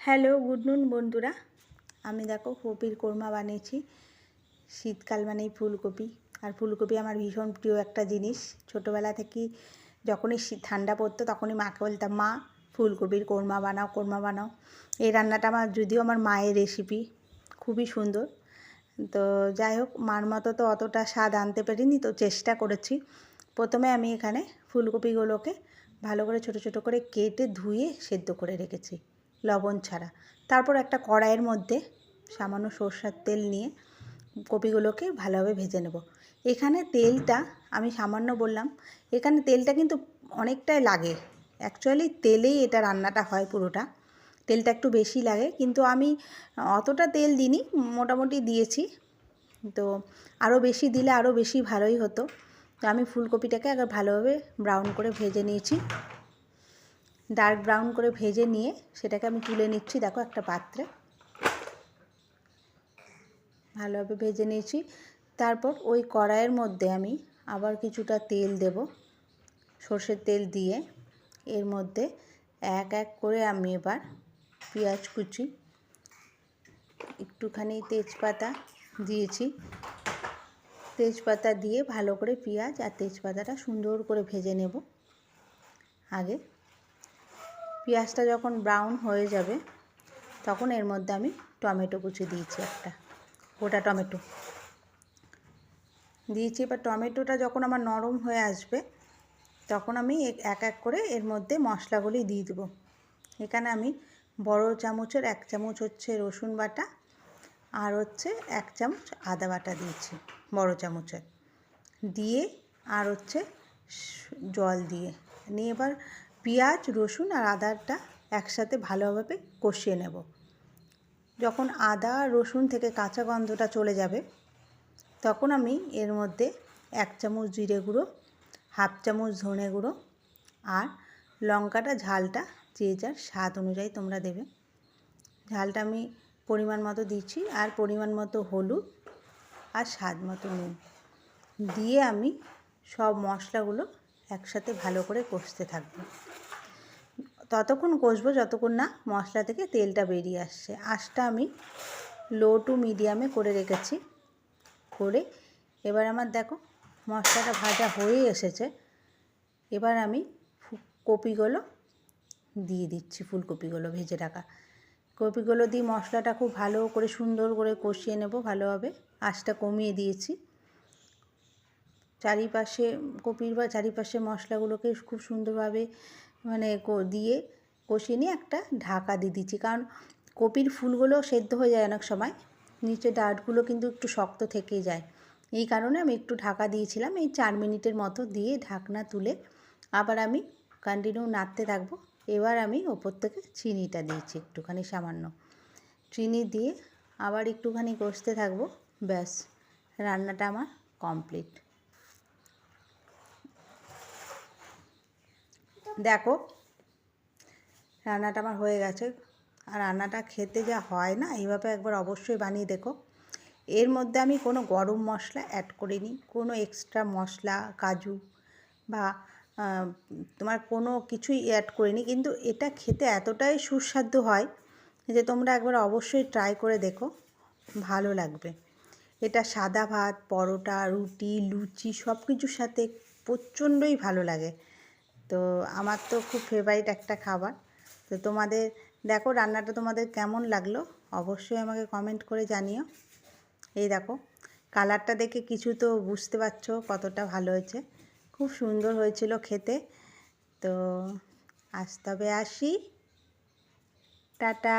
Hello, good নুন বন্ধুরা। আমি দেখো কপির কোরমা বানিয়েছি। শীতকাল মানেই ফুলকপি। আর ফুলকপি আমার ভীষণ প্রিয় একটা জিনিস। ছোটোবেলা থেকেই যখনই ঠান্ডা পড়তো তখনই মাকে বলতাম, মা, ফুলকপির কোরমা বানাও কোরমা বানাও। এই রান্নাটা আমার যদিও আমার মায়ের রেসিপি খুবই সুন্দর। তো যাই হোক, মার মতো তো অতটা স্বাদ আনতে পারিনি, তো চেষ্টা করেছি। প্রথমে আমি এখানে ফুলকপিগুলোকে ভালো করে ছোট ছোট করে কেটে ধুয়ে সেদ্ধ করে রেখেছি। লবণ ছাড়া। তারপর একটা কড়াইয়ের মধ্যে সামান্য সর্ষার তেল নিয়ে কপিগুলোকে ভালোভাবে ভেজে নেব। এখানে তেলটা আমি সামান্য বললাম, এখানে তেলটা কিন্তু অনেকটাই লাগে। অ্যাকচুয়ালি তেলেই এটা রান্নাটা হয় পুরোটা। তেলটা একটু বেশি লাগে, কিন্তু আমি অতটা তেল দিইনি, মোটামুটি দিয়েছি। তো আরও বেশি দিলে আরও বেশি ভালোই হতো। তো আমি ফুলকপিটাকে আগে ভালোভাবে ব্রাউন করে ভেজে নিয়েছি। ডার্ক ব্রাউন করে ভেজে নিয়ে সেটাকে আমি তুলে নিচ্ছি। দেখো একটা পাত্রে। ভালোভাবে ভেজে নিয়েছি। তারপর ওই কড়াইয়ের মধ্যে আমি আবার কিছুটা তেল দেব। সর্ষের তেল দিয়ে এর মধ্যে এক এক করে আমি এবার পেঁয়াজ কুচি, একটুখানি তেজপাতা দিয়েছি। তেজপাতা দিয়ে ভালো করে পেঁয়াজ আর তেজপাতাটা সুন্দর করে ভেজে নেব। আগে পেঁয়াজটা যখন ব্রাউন হয়ে যাবে, তখন এর মধ্যে আমি টমেটো কুচি দিয়েছি একটা, গোটা টমেটো। দিয়েছি, এবার টমেটোটা যখন আমার নরম হয়ে আসবে, তখন আমি এক এক করে এর মধ্যে মশলাগুলি দিয়ে দেবো। এখানে আমি বড় চামচের এক চামচ হচ্ছে রসুন বাটা, আর হচ্ছে এক চামচ আদা বাটা দিয়েছি, বড় চামচের। দিয়ে আর হচ্ছে জল দিয়ে। নিয়ে এবার পেঁয়াজ, রসুন আর আদাটা একসাথে ভালোভাবে কষিয়ে নেব। যখন আদা, রসুন থেকে কাঁচা গন্ধটা চলে যাবে, তখন আমি এর মধ্যে এক চামচ জিরে গুঁড়ো, হাফ চামচ ধনে গুঁড়ো আর লঙ্কাটা, ঝালটা যে যার স্বাদ অনুযায়ী তোমরা দেবে। ঝালটা আমি পরিমাণ মতো দিচ্ছি আর পরিমাণ মতো হলুদ আর স্বাদ মতো নুন দিয়ে আমি সব মশলাগুলো একসাথে ভালো করে কষতে থাকব। ততক্ষণ কষবো যতক্ষণ না মশলা থেকে তেলটা বেরিয়ে আসছে। আঁচটা আমি লো টু মিডিয়ামে করে রেখেছি। করে এবার আমার দেখো মশলাটা ভাজা হয়ে এসেছে। এবার আমি কপিগুলো দিয়ে দিচ্ছি, ফুলকপিগুলো ভেজে রাখা। কপিগুলো দিয়ে মশলাটা খুব ভালো করে সুন্দর করে কষিয়ে নেব ভালোভাবে। আঁচটা কমিয়ে দিয়েছি। চারিপাশে কপির বা চারিপাশে মশলাগুলোকে খুব সুন্দরভাবে মানে দিয়ে কষিয়ে নিয়ে একটা ঢাকা দিয়ে দিচ্ছি। কারণ কপির ফুলগুলো সেদ্ধ হয়ে যায় অনেক সময়, নিচে ডাঁটগুলো কিন্তু একটু শক্ত থেকে যায়। এই কারণে আমি একটু ঢাকা দিয়েছিলাম, এই চার মিনিটের মতো দিয়ে ঢাকনা তুলে আবার আমি কন্টিনিউ নাড়তে থাকব। এবার আমি ওপর থেকে চিনিটা দিয়েছি একটুখানি সামান্য। চিনি দিয়ে আবার একটুখানি কষতে থাকব, ব্যাস, রান্নাটা আমার কমপ্লিট দেখো, রান্নাটা আমার হয়ে গেছে। আর রান্নাটা খেতে যা হয় না, এইভাবে একবার অবশ্যই বানিয়ে দেখো। এর মধ্যে আমি কোনো গরম মশলা অ্যাড করিনি, কোনো এক্সট্রা মশলা, কাজু বা তোমার কোনো কিছুই অ্যাড করিনি। কিন্তু এটা খেতে এতটাই সুস্বাদু হয় যে তোমরা একবার অবশ্যই ট্রাই করে দেখো, ভালো লাগবে। এটা সাদা ভাত, পরোটা, রুটি, লুচি সব কিছুর সাথে প্রচণ্ডই ভালো লাগে। তো আমার তো খুব ফেভারিট একটা খাবার। তো তোমাদের, দেখো রান্নাটা তোমাদের কেমন লাগল? অবশ্যই আমাকে কমেন্ট করে জানিও। এই দেখো কালারটা দেখে কিছু তো বুঝতে পারছ কতটা ভালো হয়েছে। খুব সুন্দর হয়েছিল খেতে। তো আজ তবে আসি। টাটা।